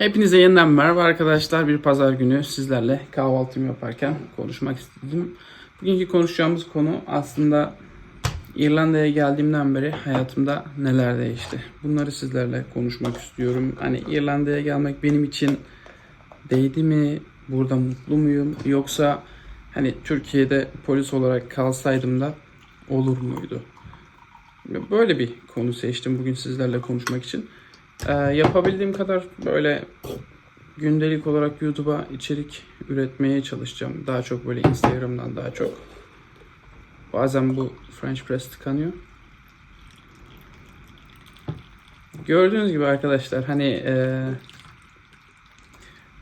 Hepinize yeniden merhaba arkadaşlar. Bir pazar günü sizlerle kahvaltımı yaparken konuşmak istedim. Bugünkü konuşacağımız konu aslında İrlanda'ya geldiğimden beri hayatımda neler değişti. Bunları sizlerle konuşmak istiyorum. Hani İrlanda'ya gelmek benim için değdi mi? Burada mutlu muyum? Yoksa hani Türkiye'de polis olarak kalsaydım da olur muydu? Böyle bir konu seçtim bugün sizlerle konuşmak için. Ee, yapabildiğim kadar böyle gündelik olarak YouTube'a içerik üretmeye çalışacağım. Daha çok böyle Instagram'dan daha çok. Bazen bu French press tıkanıyor. Gördüğünüz gibi arkadaşlar hani e,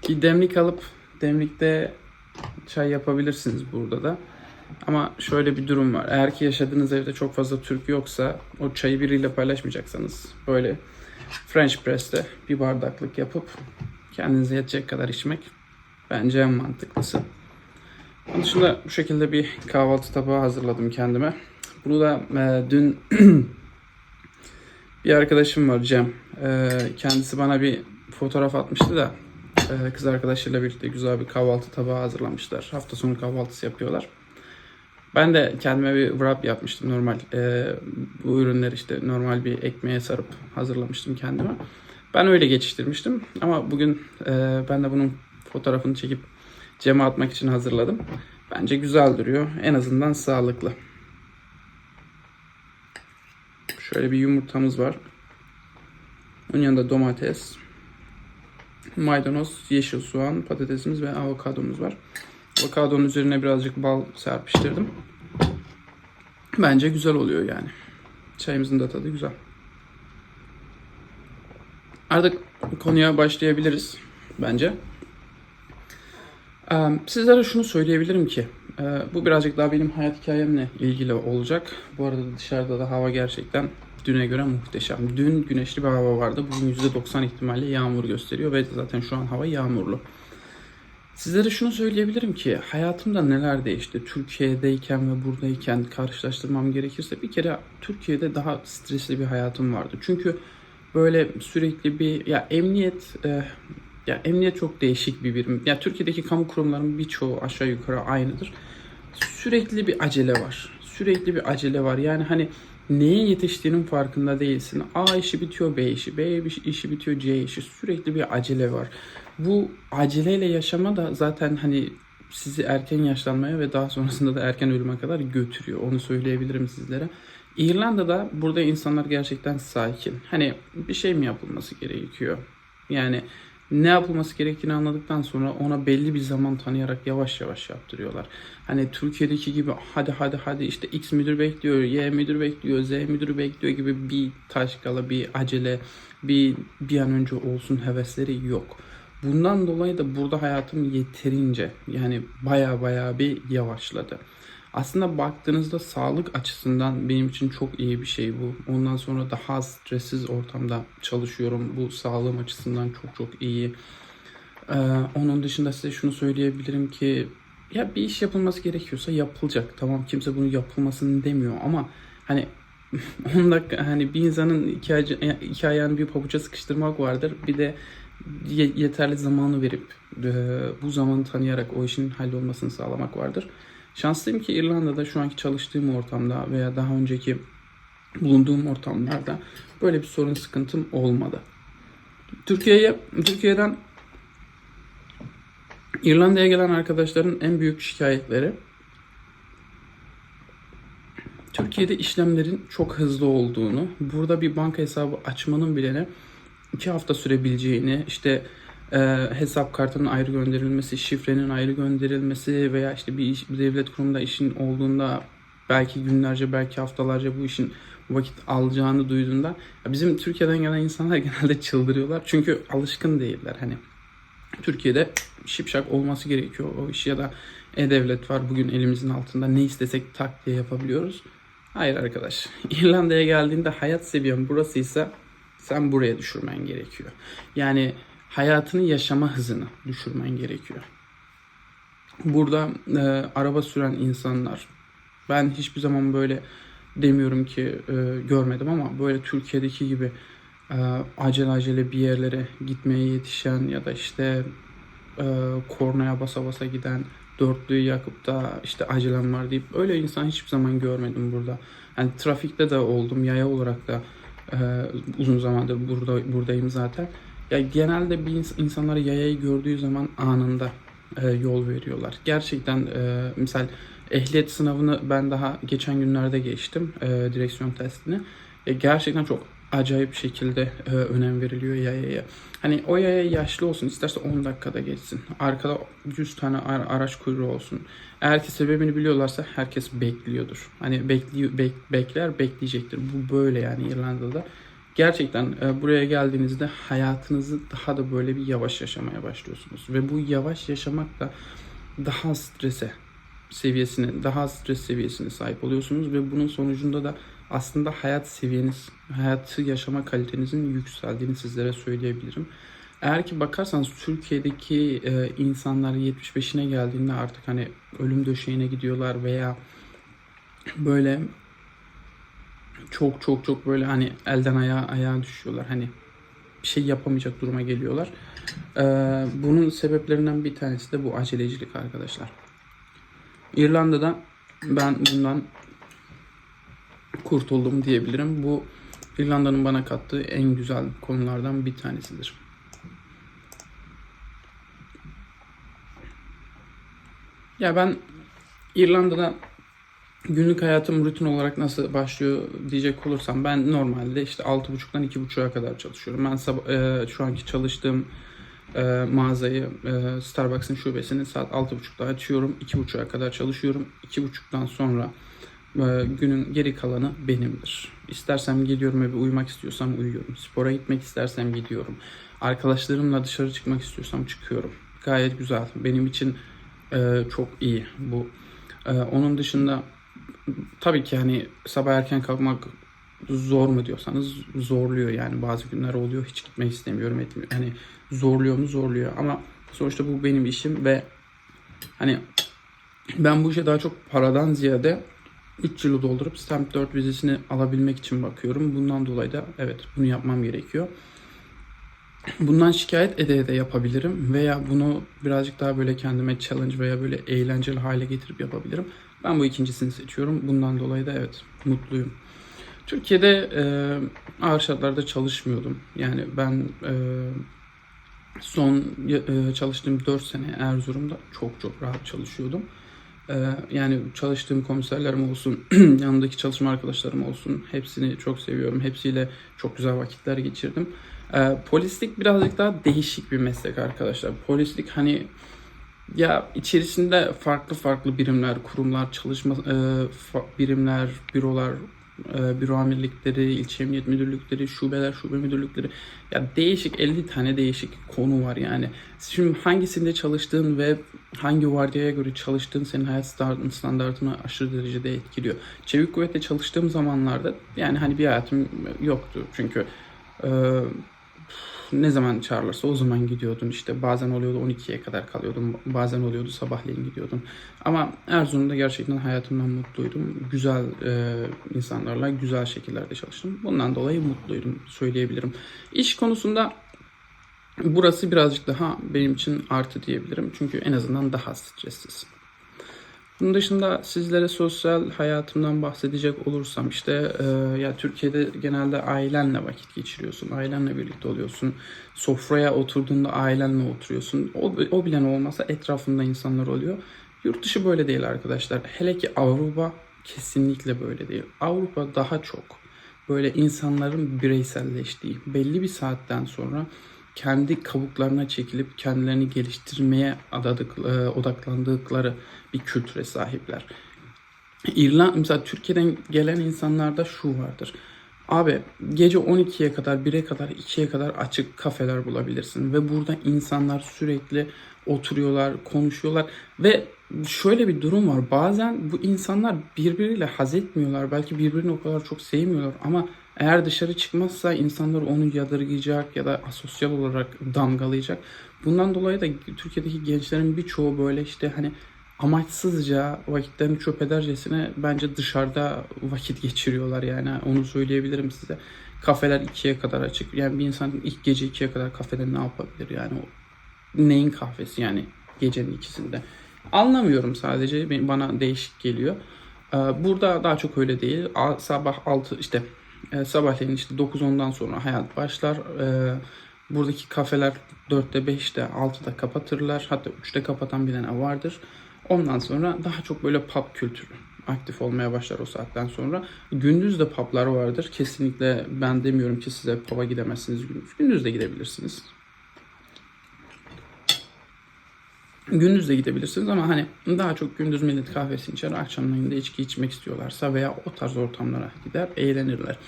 bir demlik alıp demlikte çay yapabilirsiniz burada da. Ama şöyle bir durum var. Eğer ki yaşadığınız evde çok fazla Türk yoksa o çayı biriyle paylaşmayacaksanız böyle French press'te bir bardaklık yapıp kendinize yetecek kadar içmek bence en mantıklısı. Onun dışında bu şekilde bir kahvaltı tabağı hazırladım kendime. Bunu da e, dün bir arkadaşım var Cem. E, kendisi bana bir fotoğraf atmıştı da e, kız arkadaşıyla birlikte güzel bir kahvaltı tabağı hazırlamışlar. Hafta sonu kahvaltısı yapıyorlar. Ben de kendime bir wrap yapmıştım normal. e, bu ürünleri işte normal bir ekmeğe sarıp hazırlamıştım kendime. Ben öyle geçiştirmiştim. Ama bugün e, ben de bunun fotoğrafını çekip Cem'e atmak için hazırladım. Bence güzel duruyor. En azından sağlıklı. Şöyle bir yumurtamız var. Onun yanında domates, maydanoz, yeşil soğan, patatesimiz ve avokadomuz var. Avokadonun üzerine birazcık bal serpiştirdim. Bence güzel oluyor yani. Çayımızın da tadı güzel. Artık konuya başlayabiliriz bence. Sizlere şunu söyleyebilirim ki bu birazcık daha benim hayat hikayemle ilgili olacak. Bu arada dışarıda da hava gerçekten düne göre muhteşem. Dün güneşli bir hava vardı. Bugün %90 ihtimalle yağmur gösteriyor ve zaten şu an hava yağmurlu. Sizlere şunu söyleyebilirim ki hayatımda neler değişti. Türkiye'deyken ve buradayken karşılaştırmam gerekirse bir kere Türkiye'de daha stresli bir hayatım vardı. Çünkü böyle sürekli bir ya emniyet e, ya emniyet çok değişik bir birim. Ya Türkiye'deki kamu kurumlarının birçoğu aşağı yukarı aynıdır. Sürekli bir acele var. Sürekli bir acele var. Yani hani neye yetiştiğinin farkında değilsin. A işi bitiyor B işi, B işi bitiyor C işi. Sürekli bir acele var. Bu aceleyle yaşama da zaten hani sizi erken yaşlanmaya ve daha sonrasında da erken ölüme kadar götürüyor. Onu söyleyebilirim sizlere. İrlanda'da burada insanlar gerçekten sakin. Hani bir şey mi yapılması gerekiyor? Yani ne yapılması gerektiğini anladıktan sonra ona belli bir zaman tanıyarak yavaş yavaş yaptırıyorlar. Hani Türkiye'deki gibi hadi hadi hadi işte X müdür bekliyor, Y müdür bekliyor, Z müdür bekliyor gibi bir taşkala, bir acele, bir bir an önce olsun hevesleri yok. Bundan dolayı da burada hayatım yeterince yani baya baya bir yavaşladı. Aslında baktığınızda sağlık açısından benim için çok iyi bir şey bu. Ondan sonra daha stressiz ortamda çalışıyorum. Bu sağlığım açısından çok çok iyi. Ee, onun dışında size şunu söyleyebilirim ki ya bir iş yapılması gerekiyorsa yapılacak. Tamam kimse bunu yapılmasını demiyor ama hani 10 dakika hani bir insanın iki, ay- iki ayağını bir pabuca sıkıştırmak vardır. Bir de ye- yeterli zamanı verip e, bu zamanı tanıyarak o işin hallolmasını sağlamak vardır. Şanslıyım ki İrlanda'da şu anki çalıştığım ortamda veya daha önceki bulunduğum ortamlarda böyle bir sorun sıkıntım olmadı. Türkiye'ye Türkiye'den İrlanda'ya gelen arkadaşların en büyük şikayetleri Türkiye'de işlemlerin çok hızlı olduğunu, burada bir banka hesabı açmanın bile ne iki hafta sürebileceğini, işte e, hesap kartının ayrı gönderilmesi, şifrenin ayrı gönderilmesi veya işte bir, iş, bir devlet kurumunda işin olduğunda belki günlerce, belki haftalarca bu işin vakit alacağını duyduğunda bizim Türkiye'den gelen insanlar genelde çıldırıyorlar. Çünkü alışkın değiller. Hani Türkiye'de şipşak olması gerekiyor o iş ya da e-devlet var bugün elimizin altında ne istesek tak diye yapabiliyoruz. Hayır arkadaş. İrlanda'ya geldiğinde hayat seviyen burasıysa sen buraya düşürmen gerekiyor. Yani hayatını yaşama hızını düşürmen gerekiyor. Burada e, araba süren insanlar ben hiçbir zaman böyle demiyorum ki e, görmedim ama böyle Türkiye'deki gibi e, acele acele bir yerlere gitmeye yetişen ya da işte e, kornaya basa basa giden dörtlüyü yakıp da işte acelem var deyip öyle insan hiçbir zaman görmedim burada. Yani trafikte de oldum yaya olarak da e, uzun zamandır burada buradayım zaten. Ya genelde bir ins- insanlar yayayı gördüğü zaman anında e, yol veriyorlar. Gerçekten e, misal ehliyet sınavını ben daha geçen günlerde geçtim e, direksiyon testini. E, gerçekten çok acayip şekilde e, önem veriliyor yayaya. Hani o yaya yaşlı olsun, isterse 10 dakikada geçsin. Arkada 100 tane ara- araç kuyruğu olsun. Eğer ki sebebini biliyorlarsa herkes bekliyordur. Hani bekliyor, bek- bekler, bekleyecektir. Bu böyle yani İrlanda'da. Gerçekten e, buraya geldiğinizde hayatınızı daha da böyle bir yavaş yaşamaya başlıyorsunuz. Ve bu yavaş yaşamak da daha strese seviyesine, daha az stres seviyesine sahip oluyorsunuz ve bunun sonucunda da aslında hayat seviyeniz, hayatı yaşama kalitenizin yükseldiğini sizlere söyleyebilirim. Eğer ki bakarsanız Türkiye'deki e, insanlar 75'ine geldiğinde artık hani ölüm döşeğine gidiyorlar veya böyle çok çok çok böyle hani elden ayağa ayağa düşüyorlar. Hani bir şey yapamayacak duruma geliyorlar. Ee, bunun sebeplerinden bir tanesi de bu acelecilik arkadaşlar. İrlanda'da ben bundan kurtuldum diyebilirim. Bu İrlanda'nın bana kattığı en güzel konulardan bir tanesidir. Ya ben İrlanda'da günlük hayatım rutin olarak nasıl başlıyor diyecek olursam ben normalde işte 6.30'dan 2.30'a kadar çalışıyorum. Ben sabah, e, şu anki çalıştığım e, mağazayı e, Starbucks'ın şubesini saat 6.30'da açıyorum. 2.30'a kadar çalışıyorum. 2.30'dan sonra e, günün geri kalanı benimdir. İstersem geliyorum eve uyumak istiyorsam uyuyorum. Spora gitmek istersem gidiyorum. Arkadaşlarımla dışarı çıkmak istiyorsam çıkıyorum. Gayet güzel. Benim için e, çok iyi bu. E, onun dışında tabii ki hani sabah erken kalkmak zor mu diyorsanız zorluyor yani bazı günler oluyor hiç gitmek istemiyorum etmiyor. Hani zorluyor mu zorluyor ama sonuçta bu benim işim ve hani ben bu işe daha çok paradan ziyade 3 yılı doldurup Stamp 4 vizesini alabilmek için bakıyorum. Bundan dolayı da evet bunu yapmam gerekiyor. Bundan şikayet ede ede yapabilirim veya bunu birazcık daha böyle kendime challenge veya böyle eğlenceli hale getirip yapabilirim. Ben bu ikincisini seçiyorum. Bundan dolayı da evet mutluyum. Türkiye'de e, ağır şartlarda çalışmıyordum. Yani ben e, son e, çalıştığım 4 sene Erzurum'da çok çok rahat çalışıyordum. E, yani çalıştığım komiserlerim olsun, yanındaki çalışma arkadaşlarım olsun hepsini çok seviyorum. Hepsiyle çok güzel vakitler geçirdim. E, polislik birazcık daha değişik bir meslek arkadaşlar. Polislik hani ya içerisinde farklı farklı birimler, kurumlar, çalışma e, birimler, bürolar, büro amirlikleri, ilçe emniyet müdürlükleri, şubeler, şube müdürlükleri. Ya değişik 50 tane değişik konu var yani. Şimdi hangisinde çalıştığın ve hangi vardiyaya göre çalıştığın senin hayat standart- standartını aşırı derecede etkiliyor. Çevik kuvvette çalıştığım zamanlarda yani hani bir hayatım yoktu çünkü e, ne zaman çağırırsa o zaman gidiyordum işte bazen oluyordu 12'ye kadar kalıyordum bazen oluyordu sabahleyin gidiyordum. Ama Erzurum'da gerçekten hayatımdan mutluydum. Güzel e, insanlarla güzel şekillerde çalıştım. Bundan dolayı mutluydum söyleyebilirim. İş konusunda burası birazcık daha benim için artı diyebilirim. Çünkü en azından daha stressiz bunun dışında sizlere sosyal hayatımdan bahsedecek olursam işte e, ya Türkiye'de genelde ailenle vakit geçiriyorsun. Ailenle birlikte oluyorsun. Sofraya oturduğunda ailenle oturuyorsun. O, o bilen olmasa etrafında insanlar oluyor. Yurt dışı böyle değil arkadaşlar. Hele ki Avrupa kesinlikle böyle değil. Avrupa daha çok böyle insanların bireyselleştiği, belli bir saatten sonra kendi kabuklarına çekilip kendilerini geliştirmeye adadık, e, odaklandıkları bir kültüre sahipler. İrlanda mesela Türkiye'den gelen insanlarda şu vardır. Abi gece 12'ye kadar, 1'e kadar, 2'ye kadar açık kafeler bulabilirsin ve burada insanlar sürekli oturuyorlar, konuşuyorlar ve şöyle bir durum var. Bazen bu insanlar birbiriyle haz etmiyorlar. Belki birbirini o kadar çok sevmiyorlar ama eğer dışarı çıkmazsa insanlar onu yadırgayacak ya da asosyal olarak damgalayacak. Bundan dolayı da Türkiye'deki gençlerin birçoğu böyle işte hani amaçsızca vakitlerini çöp edercesine bence dışarıda vakit geçiriyorlar yani onu söyleyebilirim size. Kafeler 2'ye kadar açık. Yani bir insan ilk gece 2'ye kadar kafede ne yapabilir yani o neyin kahvesi yani gecenin ikisinde. Anlamıyorum sadece bana değişik geliyor. Ee, Burada daha çok öyle değil. Sabah 6 işte e, sabahleyin işte 9-10'dan sonra hayat başlar. Ee, Buradaki kafeler 4'te 5'te 6'da kapatırlar. Hatta 3'te kapatan bile vardır. Ondan sonra daha çok böyle pub kültürü aktif olmaya başlar o saatten sonra. Gündüz de publar vardır. Kesinlikle ben demiyorum ki size pub'a gidemezsiniz gündüz. Gündüz de gidebilirsiniz. Gündüz de gidebilirsiniz ama hani daha çok gündüz millet kahvesini içer, akşamleyin de içki içmek istiyorlarsa veya o tarz ortamlara gider, eğlenirler.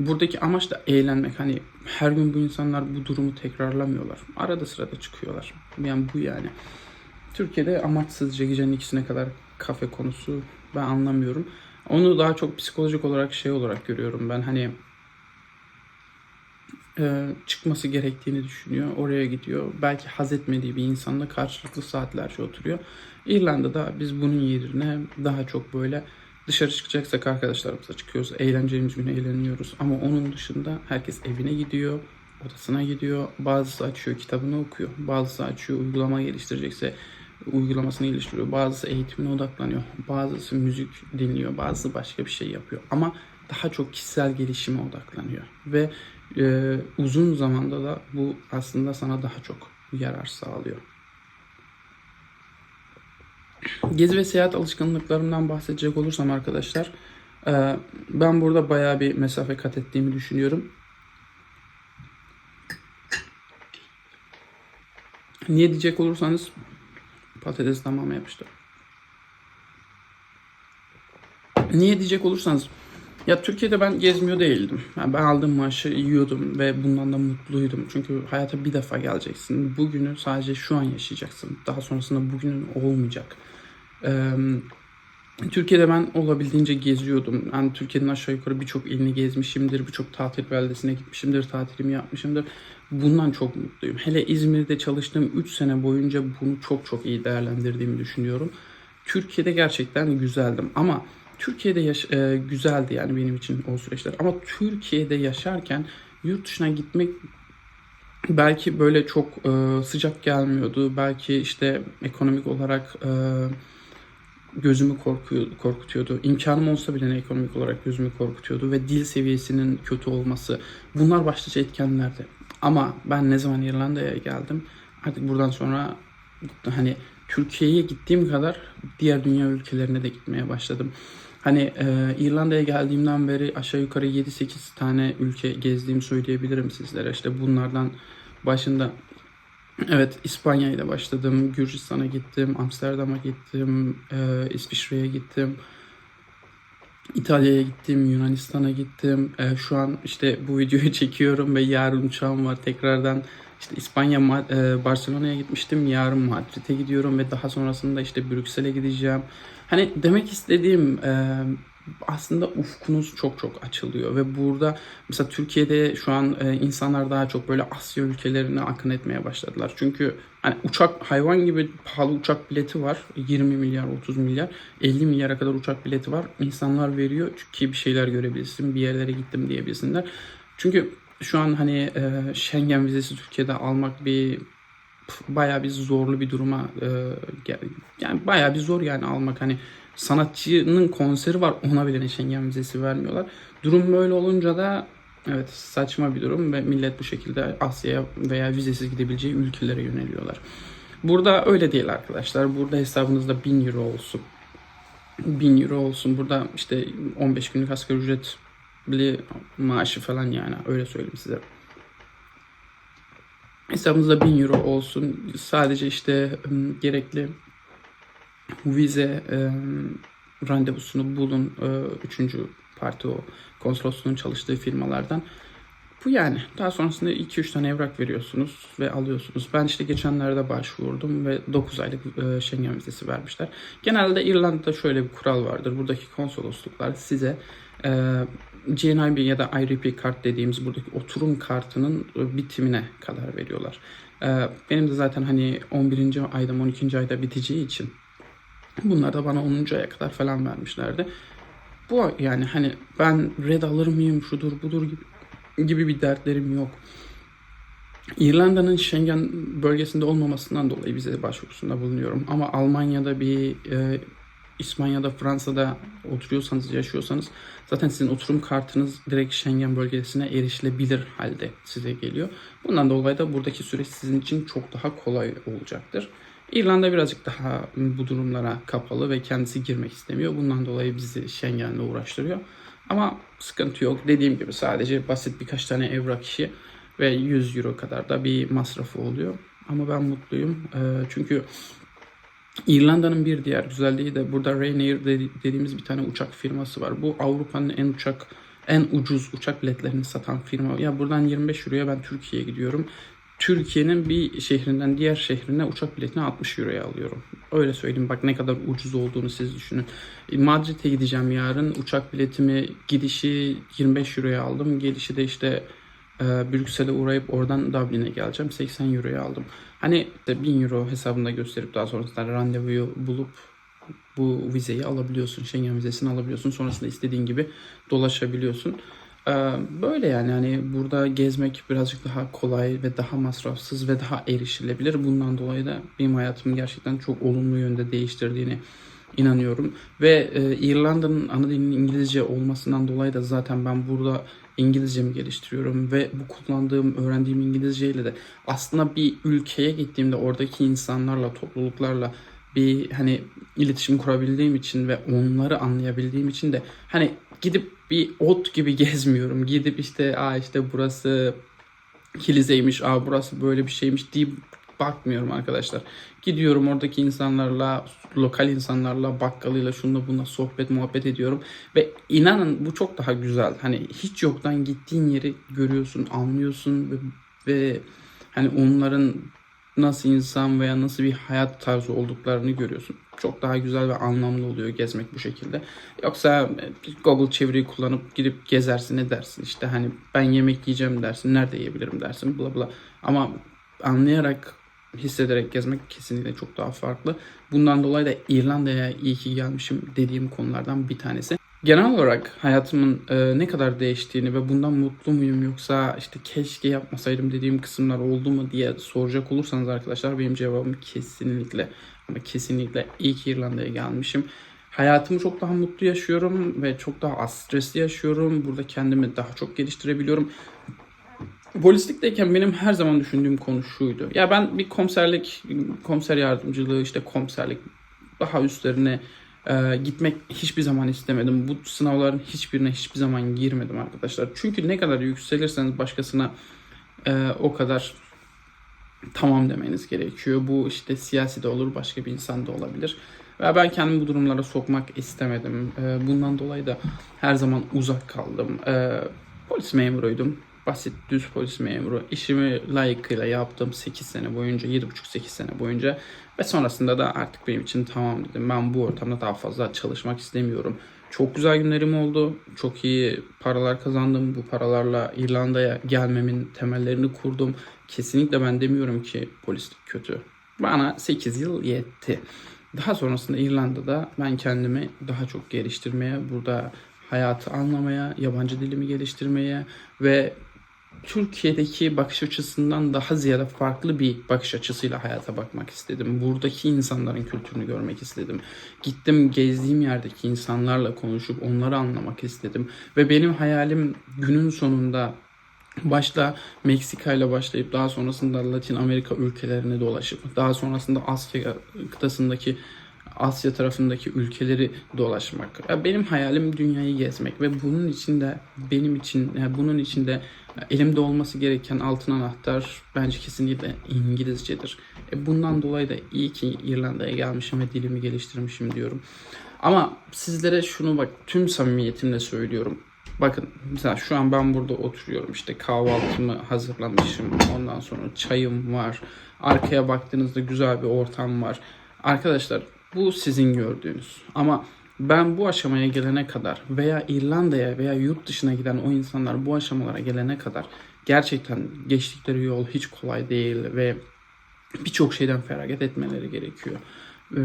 Buradaki amaç da eğlenmek. Hani her gün bu insanlar bu durumu tekrarlamıyorlar. Arada sırada çıkıyorlar. Yani bu yani. Türkiye'de amaçsızca gecenin ikisine kadar kafe konusu ben anlamıyorum. Onu daha çok psikolojik olarak şey olarak görüyorum ben. Hani e, çıkması gerektiğini düşünüyor. Oraya gidiyor. Belki haz etmediği bir insanla karşılıklı saatlerce oturuyor. İrlanda'da biz bunun yerine daha çok böyle dışarı çıkacaksak arkadaşlarımızla çıkıyoruz. Eğleneceğimiz gün eğleniyoruz. Ama onun dışında herkes evine gidiyor. Odasına gidiyor. Bazısı açıyor kitabını okuyor. Bazısı açıyor uygulama geliştirecekse uygulamasını geliştiriyor. Bazısı eğitimine odaklanıyor. Bazısı müzik dinliyor. Bazısı başka bir şey yapıyor. Ama daha çok kişisel gelişime odaklanıyor. Ve e, uzun zamanda da bu aslında sana daha çok yarar sağlıyor. Gezi ve seyahat alışkanlıklarımdan bahsedecek olursam arkadaşlar, e, ben burada bayağı bir mesafe kat ettiğimi düşünüyorum. Niye diyecek olursanız patates damağıma yapıştı. Niye diyecek olursanız ya Türkiye'de ben gezmiyor değildim. Yani ben aldığım maaşı yiyordum ve bundan da mutluydum. Çünkü hayata bir defa geleceksin. Bugünü sadece şu an yaşayacaksın. Daha sonrasında bugünün olmayacak. Ee, Türkiye'de ben olabildiğince geziyordum. Yani Türkiye'nin aşağı yukarı birçok ilini gezmişimdir. Birçok tatil beldesine gitmişimdir. Tatilimi yapmışımdır. Bundan çok mutluyum. Hele İzmir'de çalıştığım 3 sene boyunca bunu çok çok iyi değerlendirdiğimi düşünüyorum. Türkiye'de gerçekten güzeldim ama Türkiye'de yaş- e, güzeldi yani benim için o süreçler. Ama Türkiye'de yaşarken yurt dışına gitmek belki böyle çok e, sıcak gelmiyordu. Belki işte ekonomik olarak e, gözümü korkuyor, korkutuyordu. İmkanım olsa bile ekonomik olarak gözümü korkutuyordu ve dil seviyesinin kötü olması bunlar başlıca etkenlerdi. Ama ben ne zaman İrlanda'ya geldim artık buradan sonra hani Türkiye'ye gittiğim kadar diğer dünya ülkelerine de gitmeye başladım. Hani e, İrlanda'ya geldiğimden beri aşağı yukarı 7-8 tane ülke gezdiğimi söyleyebilirim sizlere. İşte bunlardan başında Evet, İspanya'yla başladım. Gürcistan'a gittim, Amsterdam'a gittim, e, İsviçre'ye gittim. İtalya'ya gittim, Yunanistan'a gittim. E, şu an işte bu videoyu çekiyorum ve yarın uçağım var. Tekrardan işte İspanya, e, Barcelona'ya gitmiştim. Yarın Madrid'e gidiyorum ve daha sonrasında işte Brüksel'e gideceğim. Hani demek istediğim e, aslında ufkunuz çok çok açılıyor ve burada mesela Türkiye'de şu an e, insanlar daha çok böyle Asya ülkelerine akın etmeye başladılar. Çünkü hani uçak hayvan gibi pahalı uçak bileti var. 20 milyar, 30 milyar, 50 milyara kadar uçak bileti var. İnsanlar veriyor ki bir şeyler görebilsin, bir yerlere gittim diyebilsinler. Çünkü şu an hani e, Schengen vizesi Türkiye'de almak bir bayağı bir zorlu bir duruma e, yani bayağı bir zor yani almak hani sanatçının konseri var ona bile Schengen vizesi vermiyorlar. Durum böyle olunca da evet saçma bir durum ve millet bu şekilde Asya'ya veya vizesiz gidebileceği ülkelere yöneliyorlar. Burada öyle değil arkadaşlar. Burada hesabınızda 1000 euro olsun. 1000 euro olsun. Burada işte 15 günlük asgari ücretli maaşı falan yani öyle söyleyeyim size. Hesabınızda 1000 euro olsun. Sadece işte gerekli vize randevusunu bulun. E, üçüncü parti o konsolosluğun çalıştığı firmalardan. Bu yani. Daha sonrasında 2-3 tane evrak veriyorsunuz ve alıyorsunuz. Ben işte geçenlerde başvurdum ve 9 aylık e, Schengen vizesi vermişler. Genelde İrlanda'da şöyle bir kural vardır. Buradaki konsolosluklar size e, GNIB ya da IRP kart dediğimiz buradaki oturum kartının e, bitimine kadar veriyorlar. E, benim de zaten hani 11. ayda 12. ayda biteceği için bunlar da bana 10. aya kadar falan vermişlerdi. Bu yani hani ben red alır mıyım şudur budur gibi bir dertlerim yok. İrlanda'nın Schengen bölgesinde olmamasından dolayı vize başvurusunda bulunuyorum. Ama Almanya'da bir e, İspanya'da, Fransa'da oturuyorsanız, yaşıyorsanız zaten sizin oturum kartınız direkt Schengen bölgesine erişilebilir halde size geliyor. Bundan dolayı da buradaki süreç sizin için çok daha kolay olacaktır. İrlanda birazcık daha bu durumlara kapalı ve kendisi girmek istemiyor. Bundan dolayı bizi Schengen'le uğraştırıyor. Ama sıkıntı yok. Dediğim gibi sadece basit birkaç tane evrak işi ve 100 euro kadar da bir masrafı oluyor. Ama ben mutluyum. Çünkü İrlanda'nın bir diğer güzelliği de burada Ryanair dedi- dediğimiz bir tane uçak firması var. Bu Avrupa'nın en uçak en ucuz uçak biletlerini satan firma. Ya buradan 25 euroya ben Türkiye'ye gidiyorum. Türkiye'nin bir şehrinden diğer şehrine uçak biletini 60 euroya alıyorum. Öyle söyleyeyim bak ne kadar ucuz olduğunu siz düşünün. Madrid'e gideceğim yarın. Uçak biletimi gidişi 25 euroya aldım. Gelişi de işte e, Brüksel'e uğrayıp oradan Dublin'e geleceğim. 80 euroya aldım. Hani de 1000 euro hesabında gösterip daha sonrasında randevuyu bulup bu vizeyi alabiliyorsun. Schengen vizesini alabiliyorsun. Sonrasında istediğin gibi dolaşabiliyorsun. Ee, Böyle yani hani burada gezmek birazcık daha kolay ve daha masrafsız ve daha erişilebilir. Bundan dolayı da benim hayatımı gerçekten çok olumlu yönde değiştirdiğini inanıyorum. Ve e, İrlanda'nın ana dilinin İngilizce olmasından dolayı da zaten ben burada İngilizcemi geliştiriyorum ve bu kullandığım, öğrendiğim İngilizceyle de aslında bir ülkeye gittiğimde oradaki insanlarla, topluluklarla bir hani iletişim kurabildiğim için ve onları anlayabildiğim için de hani gidip bir ot gibi gezmiyorum. Gidip işte aa işte burası kilizeymiş, aa burası böyle bir şeymiş deyip bakmıyorum arkadaşlar. Gidiyorum oradaki insanlarla, lokal insanlarla, bakkalıyla, şununla bununla sohbet muhabbet ediyorum. Ve inanın bu çok daha güzel. Hani hiç yoktan gittiğin yeri görüyorsun, anlıyorsun ve, ve hani onların nasıl insan veya nasıl bir hayat tarzı olduklarını görüyorsun. Çok daha güzel ve anlamlı oluyor gezmek bu şekilde. Yoksa e, Google çeviriyi kullanıp gidip gezersin ne dersin işte hani ben yemek yiyeceğim dersin nerede yiyebilirim dersin bla bla. Ama anlayarak hissederek gezmek kesinlikle çok daha farklı. Bundan dolayı da İrlanda'ya iyi ki gelmişim dediğim konulardan bir tanesi. Genel olarak hayatımın e, ne kadar değiştiğini ve bundan mutlu muyum yoksa işte keşke yapmasaydım dediğim kısımlar oldu mu diye soracak olursanız arkadaşlar benim cevabım kesinlikle ama kesinlikle iyi ki İrlanda'ya gelmişim. Hayatımı çok daha mutlu yaşıyorum ve çok daha az stresli yaşıyorum. Burada kendimi daha çok geliştirebiliyorum. Polislikteyken benim her zaman düşündüğüm konu şuydu. Ya ben bir komiserlik, komiser yardımcılığı, işte komiserlik daha üstlerine e, gitmek hiçbir zaman istemedim. Bu sınavların hiçbirine hiçbir zaman girmedim arkadaşlar. Çünkü ne kadar yükselirseniz başkasına e, o kadar tamam demeniz gerekiyor. Bu işte siyasi de olur, başka bir insan da olabilir. Ve ben kendimi bu durumlara sokmak istemedim. E, bundan dolayı da her zaman uzak kaldım. E, polis memuruydum. Basit, düz polis memuru. İşimi layıkıyla yaptım 8 sene boyunca, 7,5-8 sene boyunca. Ve sonrasında da artık benim için tamam dedim. Ben bu ortamda daha fazla çalışmak istemiyorum. Çok güzel günlerim oldu. Çok iyi paralar kazandım. Bu paralarla İrlanda'ya gelmemin temellerini kurdum. Kesinlikle ben demiyorum ki polislik kötü. Bana 8 yıl yetti. Daha sonrasında İrlanda'da ben kendimi daha çok geliştirmeye, burada hayatı anlamaya, yabancı dilimi geliştirmeye ve Türkiye'deki bakış açısından daha ziyade farklı bir bakış açısıyla hayata bakmak istedim. Buradaki insanların kültürünü görmek istedim. Gittim gezdiğim yerdeki insanlarla konuşup onları anlamak istedim. Ve benim hayalim günün sonunda başta Meksika ile başlayıp daha sonrasında Latin Amerika ülkelerine dolaşıp daha sonrasında Asya kıtasındaki Asya tarafındaki ülkeleri dolaşmak. Ya Benim hayalim dünyayı gezmek ve bunun için de benim için yani bunun için de elimde olması gereken altın anahtar bence kesinlikle İngilizcedir. E bundan dolayı da iyi ki İrlanda'ya gelmişim ve dilimi geliştirmişim diyorum. Ama sizlere şunu bak tüm samimiyetimle söylüyorum. Bakın mesela şu an ben burada oturuyorum işte kahvaltımı hazırlamışım. Ondan sonra çayım var. Arkaya baktığınızda güzel bir ortam var. Arkadaşlar bu sizin gördüğünüz. Ama ben bu aşamaya gelene kadar veya İrlanda'ya veya yurt dışına giden o insanlar bu aşamalara gelene kadar gerçekten geçtikleri yol hiç kolay değil ve birçok şeyden feragat etmeleri gerekiyor. Ee,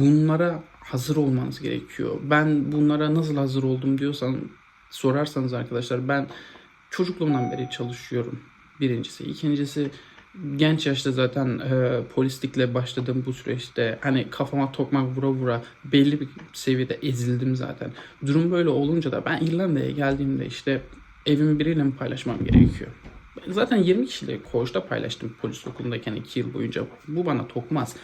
Bunlara hazır olmanız gerekiyor. Ben bunlara nasıl hazır oldum diyorsan sorarsanız arkadaşlar ben çocukluğumdan beri çalışıyorum. Birincisi. İkincisi genç yaşta zaten e, polislikle başladığım bu süreçte hani kafama tokmak vura vura belli bir seviyede ezildim zaten. Durum böyle olunca da ben İrlanda'ya geldiğimde işte evimi biriyle mi paylaşmam gerekiyor? Zaten 20 kişiyle koğuşta paylaştım polis okulundayken 2 yıl boyunca. Bu bana tokmaz.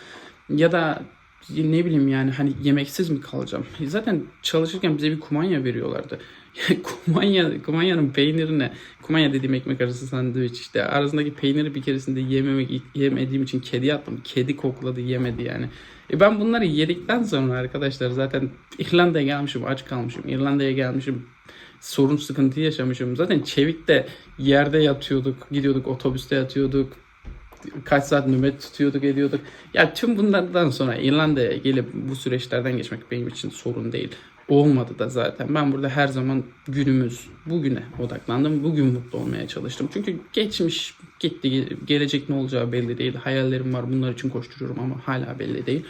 Ya da ne bileyim yani hani yemeksiz mi kalacağım? Zaten çalışırken bize bir kumanya veriyorlardı. kumanya, kumanyanın peynirine, kumanya dediğim ekmek arası sandviç işte arasındaki peyniri bir keresinde yememek, yemediğim için kedi attım. Kedi kokladı yemedi yani. E ben bunları yedikten sonra arkadaşlar zaten İrlanda'ya gelmişim aç kalmışım. İrlanda'ya gelmişim sorun sıkıntı yaşamışım. Zaten Çevik'te yerde yatıyorduk, gidiyorduk otobüste yatıyorduk. Kaç saat nöbet tutuyorduk ediyorduk. Ya tüm bunlardan sonra İrlanda'ya gelip bu süreçlerden geçmek benim için sorun değil. Olmadı da zaten. Ben burada her zaman günümüz, bugüne odaklandım. Bugün mutlu olmaya çalıştım. Çünkü geçmiş gitti, gelecek ne olacağı belli değil. Hayallerim var, bunlar için koşturuyorum ama hala belli değil.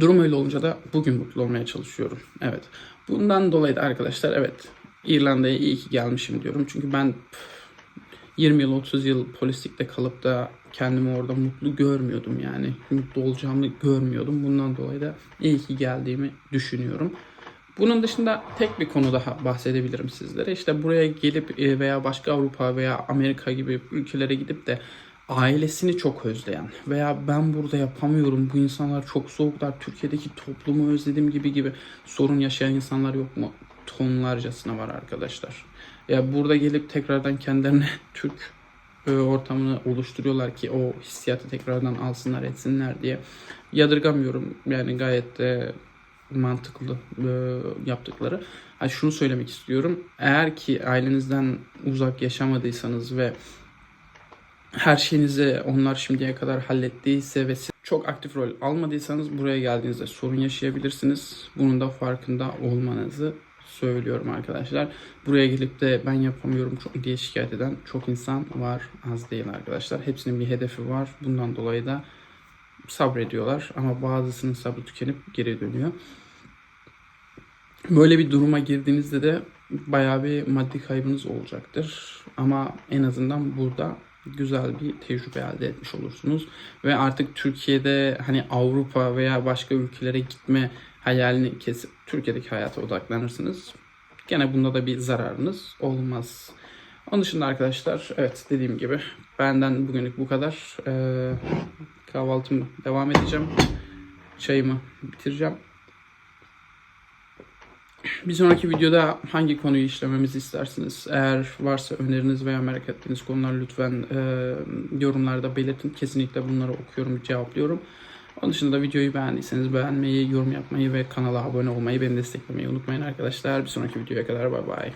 Durum öyle olunca da bugün mutlu olmaya çalışıyorum. Evet. Bundan dolayı da arkadaşlar evet İrlanda'ya iyi ki gelmişim diyorum. Çünkü ben 20 yıl 30 yıl polislikte kalıp da kendimi orada mutlu görmüyordum yani. Mutlu olacağımı görmüyordum. Bundan dolayı da iyi ki geldiğimi düşünüyorum. Bunun dışında tek bir konu daha bahsedebilirim sizlere. İşte buraya gelip e, veya başka Avrupa veya Amerika gibi ülkelere gidip de ailesini çok özleyen veya ben burada yapamıyorum bu insanlar çok soğuklar Türkiye'deki toplumu özledim gibi gibi sorun yaşayan insanlar yok mu? Tonlarcasına var arkadaşlar. Ya burada gelip tekrardan kendilerine Türk ortamını oluşturuyorlar ki o hissiyatı tekrardan alsınlar etsinler diye yadırgamıyorum. Yani gayet de mantıklı e, yaptıkları. Ha, şunu söylemek istiyorum. Eğer ki ailenizden uzak yaşamadıysanız ve her şeyinizi onlar şimdiye kadar hallettiyse ve siz çok aktif rol almadıysanız buraya geldiğinizde sorun yaşayabilirsiniz. Bunun da farkında olmanızı söylüyorum arkadaşlar. Buraya gelip de ben yapamıyorum çok diye şikayet eden çok insan var. Az değil arkadaşlar. Hepsinin bir hedefi var. Bundan dolayı da sabrediyorlar ama bazısının sabrı tükenip geri dönüyor. Böyle bir duruma girdiğinizde de bayağı bir maddi kaybınız olacaktır. Ama en azından burada güzel bir tecrübe elde etmiş olursunuz. Ve artık Türkiye'de hani Avrupa veya başka ülkelere gitme hayalini kesip Türkiye'deki hayata odaklanırsınız. Gene bunda da bir zararınız olmaz. Onun dışında arkadaşlar evet dediğim gibi benden bugünlük bu kadar. Ee, kahvaltımı devam edeceğim. Çayımı bitireceğim. Bir sonraki videoda hangi konuyu işlememizi istersiniz? Eğer varsa öneriniz veya merak ettiğiniz konular lütfen e, yorumlarda belirtin. Kesinlikle bunları okuyorum, cevaplıyorum. Onun dışında videoyu beğendiyseniz beğenmeyi, yorum yapmayı ve kanala abone olmayı, beni desteklemeyi unutmayın arkadaşlar. Bir sonraki videoya kadar bay bay.